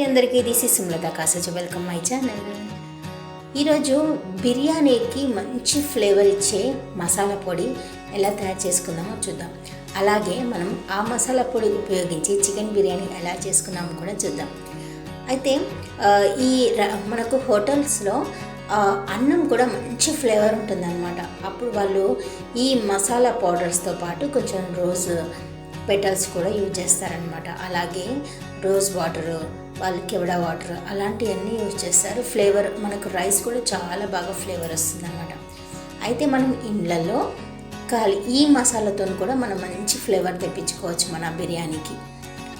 అండి అందరికీ this is Sumalatha కాసజ్. వెల్కమ్ మై ఛానల్ ఈరోజు బిర్యానీకి మంచి ఫ్లేవర్ ఇచ్చే మసాలా పొడి ఎలా తయారు చేసుకుందామో చూద్దాం. అలాగే మనం ఆ మసాలా పొడి ఉపయోగించి చికెన్ బిర్యానీ ఎలా చేసుకున్నామో కూడా చూద్దాం. అయితే ఈ ర- మనకు హోటల్స్లో అన్నం కూడా మంచి ఫ్లేవర్ ఉంటుందన్నమాట. అప్పుడు వాళ్ళు ఈ మసాలా పౌడర్స్తో పాటు కొంచెం రోజ్ పెటల్స్ కూడా యూజ్ చేస్తారనమాట అలాగే రోజ్ వాటర్ వాళ్ళు కెవడా వాటర్ అలాంటివన్నీ యూజ్ చేస్తారు. ఫ్లేవర్ మనకు రైస్ కూడా చాలా బాగా ఫ్లేవర్ వస్తుంది అనమాట అయితే మనం ఇండ్లలో కాలి ఈ మసాలాతో కూడా మనం మంచి ఫ్లేవర్ తెప్పించుకోవచ్చు మన బిర్యానీకి.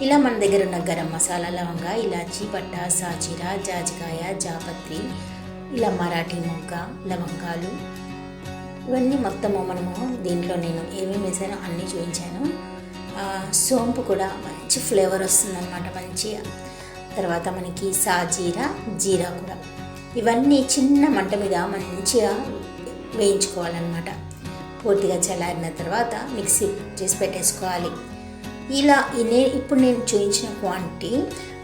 ఇలా మన దగ్గర ఉన్న గరం మసాలా లవంగ ఇలాచీ పట్ట సాజీరా జాజికాయ జాపత్రి ఇలా మరాఠీ మొగ్గ లవంగాలు ఇవన్నీ మొత్తము మనము దీంట్లో నేను ఏమేమి వేసానో అన్నీ చూపించాను. ఆ, సోంపు కూడా మంచి ఫ్లేవర్ వస్తుందన్నమాట. మంచిగా తర్వాత మనకి సాజీరా జీరా కూడా. ఇవన్నీ చిన్న మంట మీద మంచిగా వేయించుకోవాలన్నమాట. పూర్తిగా చల్లారిన తర్వాత మిక్సీ చేసి పెట్టేసుకోవాలి. ఇలా ఈ నే ఇప్పుడు నేను చూపించిన క్వాంటిటీ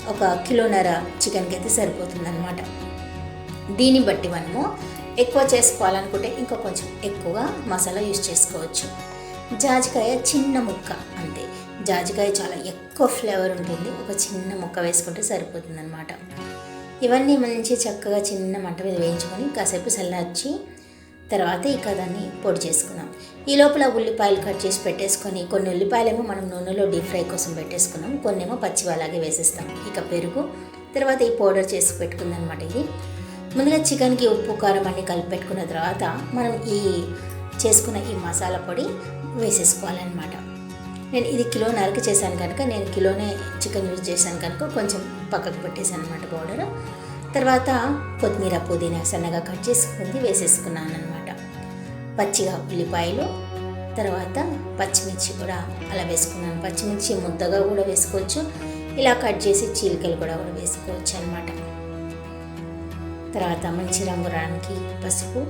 ఒక కిలోన్నర చికెన్కి అయితే సరిపోతుందన్నమాట. దీన్ని బట్టి మనము ఎక్కువ చేసుకోవాలనుకుంటే ఇంకా కొంచెం ఎక్కువగా మసాలా యూస్ చేసుకోవచ్చు. జాజికాయ చిన్న ముక్క అంతే. జాజికాయ చాలా ఎక్కువ ఫ్లేవర్ ఉంటుంది. ఒక చిన్న ముక్క వేసుకుంటే సరిపోతుంది అనమాట ఇవన్నీ మంచి చక్కగా చిన్న మంట మీద వేయించుకొని కాసేపు చల్లార్చి తర్వాత ఇక దాన్ని పొడి చేసుకున్నాం ఈ లోపల ఉల్లిపాయలు కట్ చేసి పెట్టేసుకొని కొన్ని ఉల్లిపాయలేమో మనం నూనెలో డీప్ ఫ్రై కోసం పెట్టేసుకున్నాం. కొన్ని ఏమో పచ్చివి అలాగే వేసేస్తాం. ఇక పెరుగు తర్వాత ఈ పౌడర్ చేసి పెట్టుకుందనమాట ఇది. ముందుగా చికెన్కి ఉప్పు కారం అన్ని కలిపి పెట్టుకున్న తర్వాత మనం ఈ చేసుకున్న ఈ మసాలా పొడి వేసేసుకోవాలన్నమాట. నేను ఇది కిలో నరక చేశాను కనుక నేను కిలోనే చికెన్ యూజ్ చేశాను కనుక కొంచెం పక్కకు పెట్టేశాను అనమాట పౌడర్ తర్వాత కొత్తిమీర పుదీనా సన్నగా కట్ చేసుకుంది వేసేసుకున్నాను అనమాట పచ్చిగా ఉల్లిపాయలు తర్వాత పచ్చిమిర్చి కూడా అలా వేసుకున్నాను. పచ్చిమిర్చి ముద్దగా కూడా వేసుకోవచ్చు ఇలా కట్ చేసి చీలికలు కూడా కూడా వేసుకోవచ్చు అనమాట తర్వాత మంచి రంగు రావడానికి పసుపు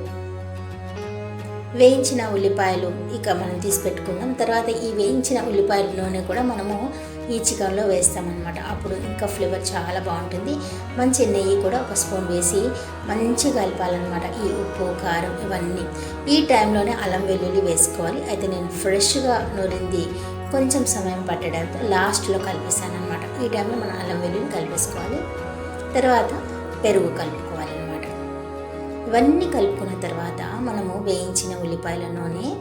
వేయించిన ఉల్లిపాయలు ఇక మనం తీసి పెట్టుకుందాం. తర్వాత ఈ వేయించిన ఉల్లిపాయల నూనె కూడా మనము ఈ చికెన్లో వేస్తామన్నమాట. అప్పుడు ఇంకా ఫ్లేవర్ చాలా బాగుంటుంది. మంచి నెయ్యి కూడా ఒక స్పూన్ వేసి మంచిగా కలపాలన్నమాట. ఈ ఉప్పు కారం ఇవన్నీ. ఈ టైంలోనే అల్లం వెల్లుల్లి వేసుకోవాలి. అయితే నేను ఫ్రెష్గా నూరింది కొంచెం సమయం పట్టడంతో లాస్ట్లో కలిపేసాను అనమాట ఈ టైంలో మనం అల్లం వెల్లుల్లి కలిపేసుకోవాలి. తర్వాత పెరుగు కలుపుకోవాలి ఇవన్నీ కలుపుకున్న తర్వాత మనము వేయించిన ఉల్లిపాయల నూనె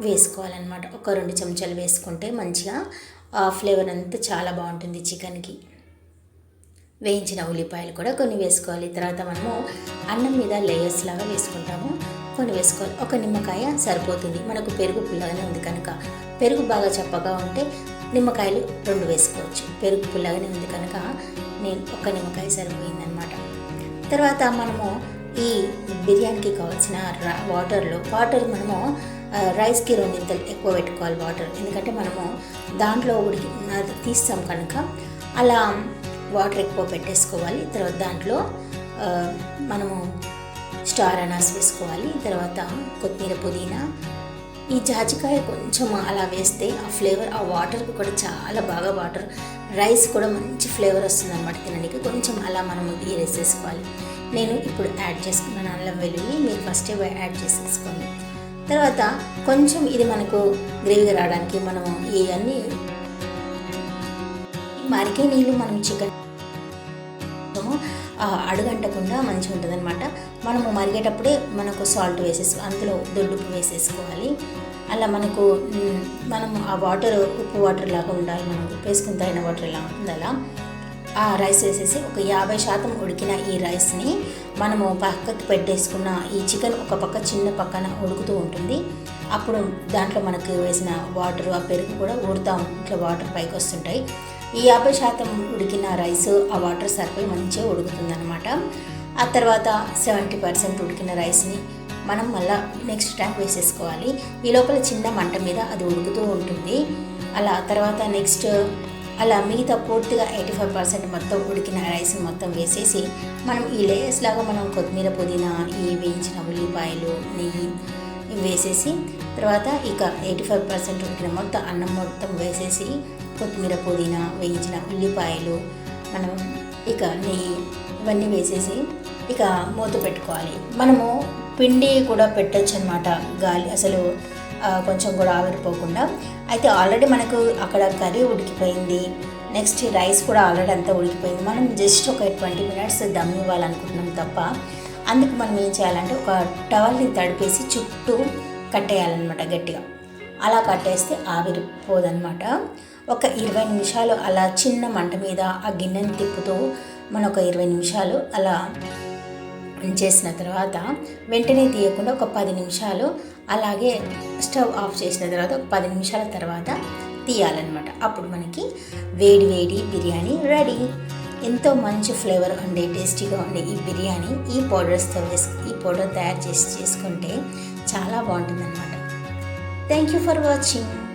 వేసుకోవాలన్నమాట. ఒక రెండు చెంచాలు వేసుకుంటే మంచిగా ఆ ఫ్లేవర్ అంతా చాలా బాగుంటుంది చికెన్కి. వేయించిన ఉల్లిపాయలు కూడా కొన్ని వేసుకోవాలి. తర్వాత మనము అన్నం మీద లేయర్స్ లాగా వేసుకుంటాము. కొన్ని వేసుకోవాలి. ఒక నిమ్మకాయ సరిపోతుంది. మనకు పెరుగు పుల్లగానే ఉంది కనుక. పెరుగు బాగా చప్పగా ఉంటే నిమ్మకాయలు రెండు వేసుకోవచ్చు. పెరుగు పుల్లగానే ఉంది కనుక నేను ఒక నిమ్మకాయ సరిపోయిందనమాట తర్వాత మనము ఈ బిర్యానీకి కావాల్సిన రా- వాటర్లో వాటర్ మనము రైస్కి రెండింతలు ఎక్కువ పెట్టుకోవాలి వాటర్. ఎందుకంటే మనము దాంట్లో ఉడికి అది తీస్తాం కనుక అలా వాటర్ ఎక్కువ పెట్టేసుకోవాలి. తర్వాత దాంట్లో మనము స్టార్ అనాస్ వేసుకోవాలి. తర్వాత కొత్తిమీర పుదీనా. ఈ జాజికాయ కొంచెం అలా వేస్తే ఆ ఫ్లేవర్ ఆ వాటర్కి కూడా చాలా బాగా వాటర్ రైస్ కూడా మంచి ఫ్లేవర్ వస్తుంది అనమాట తినడానికి. కొంచెం అలా మనం వేసేసుకోవాలి నేను ఇప్పుడు యాడ్ చేసుకున్నాను అల్లం వెల్లుల్లి. మీరు ఫస్టే యాడ్ చేసేసుకోండి. తర్వాత కొంచెం ఇది మనకు గ్రేవీగా రావడానికి మనము ఇవన్నీ మరిగే నీళ్ళు మనం చికెన్ అడుగంటకుండా మంచిగా ఉంటుంది అనమాట మనము మరిగేటప్పుడే మనకు సాల్ట్ వేసేసి అందులో దొడ్డుప్పు వేసేసుకోవాలి. అలా మనకు మనం ఆ వాటర్ ఉప్పు వాటర్ లాగా ఉండాలి. మనం ఉప్పు వేసుకుని తగిన వాటర్ ఎలా ఉంటుంది అలా ఆ రైస్ వేసేసి ఒక యాభై శాతం ఉడికిన ఈ రైస్ని మనము పక్కకి పెట్టేసుకున్న ఈ చికెన్ ఒక పక్క చిన్న పక్కన ఉడుకుతూ ఉంటుంది. అప్పుడు దాంట్లో మనకు వేసిన వాటర్ ఆ పెరుగు కూడా ఊరుతా ఇట్లా వాటర్ పైకి వస్తుంటాయి. ఈ యాభై శాతం ఉడికిన రైస్ ఆ వాటర్ సరిపోయి మంచిగా ఉడుకుతుందనమాట ఆ తర్వాత సెవెంటీ పర్సెంట్ ఉడికిన రైస్ని మనం మళ్ళీ నెక్స్ట్ టైం వేసేసుకోవాలి. ఈ లోపల చిన్న మంట మీద అది ఉడుకుతూ ఉంటుంది. అలా తర్వాత నెక్స్ట్ అలా మిగతా పూర్తిగా ఎయిటీ ఫైవ్ పర్సెంట్ మొత్తం ఉడికిన రైస్ మొత్తం వేసేసి మనం ఈ లేయర్స్ లాగా మనం కొత్తిమీర పుదీనా ఈ వేయించిన ఉల్లిపాయలు నెయ్యి వేసేసి తర్వాత ఇక ఎయిటీ ఫైవ్ పర్సెంట్ ఉడికిన మొత్తం అన్నం మొత్తం వేసేసి కొత్తిమీర పుదీనా వేయించిన ఉల్లిపాయలు మనం ఇక నెయ్యి ఇవన్నీ వేసేసి ఇక మూత పెట్టుకోవాలి. మనము పిండి కూడా పెట్టచ్చు అనమాట గాలి అసలు కొంచెం కూడా ఆవిరిపోకుండా. అయితే ఆల్రెడీ మనకు అక్కడ కర్రీ ఉడికిపోయింది. నెక్స్ట్ రైస్ కూడా ఆల్రెడీ అంతా ఉడికిపోయింది. మనం జస్ట్ ఒక ట్వంటీ మినిట్స్ దమ్ ఇవ్వాలనుకుంటున్నాం తప్ప అందుకు మనం ఏం చేయాలంటే ఒక టవల్ని తడిపేసి చుట్టూ కట్టేయాలన్నమాట గట్టిగా. అలా కట్టేస్తే ఆవిరిపోదనమాట ఒక ఇరవై నిమిషాలు అలా చిన్న మంట మీద ఆ గిన్నెని తిప్పుతూ మనం ఒక ఇరవై నిమిషాలు అలా చేసిన తర్వాత వెంటనే తీయకుండా ఒక పది నిమిషాలు అలాగే స్టవ్ ఆఫ్ చేసిన తర్వాత ఒక పది నిమిషాల తర్వాత తీయాలన్నమాట. అప్పుడు మనకి వేడి వేడి బిర్యానీ రెడీ. ఎంతో మంచి ఫ్లేవర్ ఉండే టేస్టీగా ఉండే ఈ బిర్యానీ ఈ పౌడర్స్తో వేసు ఈ పౌడర్ తయారు చేసి చేసుకుంటే చాలా బాగుంటుందన్నమాట. Thank you for watching.